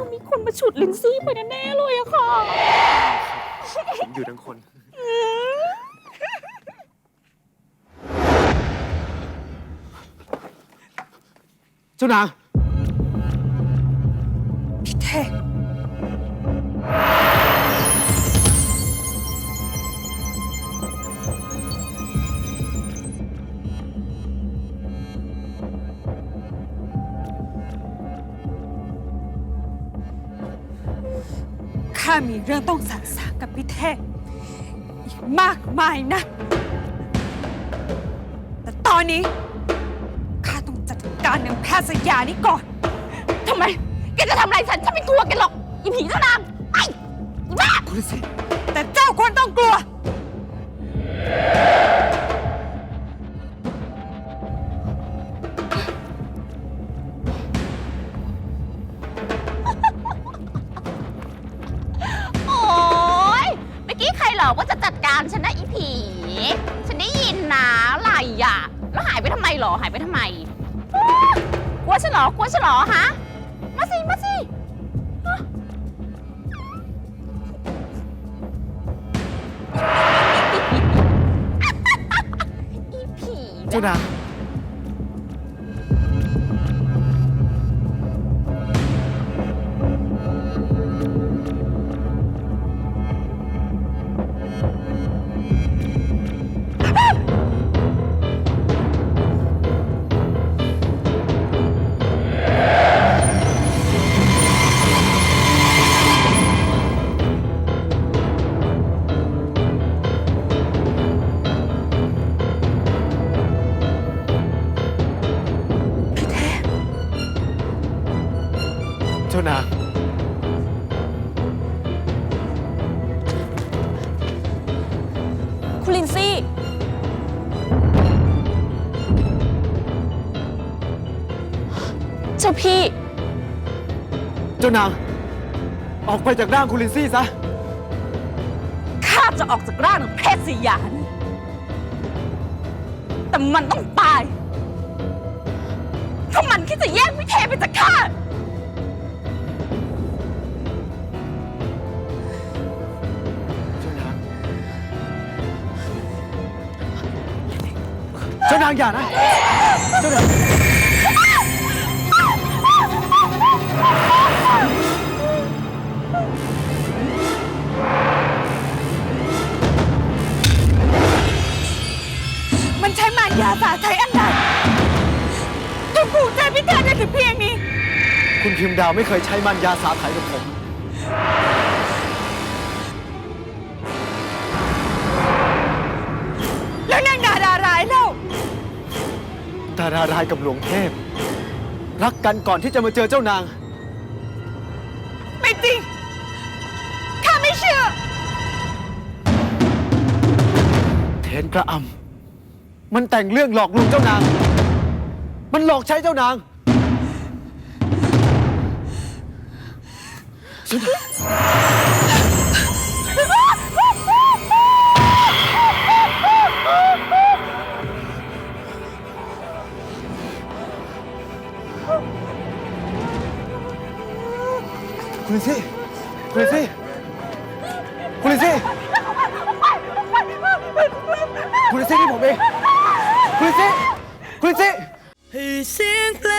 ต้องมีคนมาฉุดลินซี่ไปแน่ๆเลยอะค่ะ ผมอยู่ทั้งคน เจ้านาง ข้ามีเรื่องต้องสารสางกับพี่เทพอีกมากมายนะ แต่ตอนนี้ข้าต้องจัดการนางแพทย์สยานี้ก่อน ทำไม แกจะทำอะไรฉันฉันไม่กลัวแกหรอกอีผีเจ้านางไอ้อีบ้า คุณฤาษีแต่เจ้าควรต้องกลัว รหรอว่าจะจัดการฉันนะอีผี ฉันได้ยินนะอะไรอะ แล้วหายไปทำไมหรอหายไปทำไมอ้ากลัวฉันเหรอกลัวฉันเหรอฮะ มาสิ มาสิอะอีผี เจ้านา เจ้านางคุณลินซี่ เจ้าพี่ เจ้านาง ออกไปจากร่างคุณลินซี่ซะ ข้าจะออกจากร่างของเพศสยามแต่มันต้องตายถ้ามันคิดจะแย่งพิเทไปจากข้า เจ้านางเจ้านางอย่านะ เจ้านางมันใช้มารยาสาไทยอันใดถึงผูกใจพี่เทพได้ถึงเพียงนี้ คุณพิมพ์ดาวไม่เคยใช้มันยาสาไถกับผมารารายกับหลวงเทพ รักกันก่อนที่จะมาเจอเจ้านาง ไม่จริง ข้าไม่เชื่อ เทนกระอำมันแต่งเรื่องหลอกลวงเจ้านาง มันหลอกใช้เจ้านางเจ้านางคุณลินซี่คุณลิน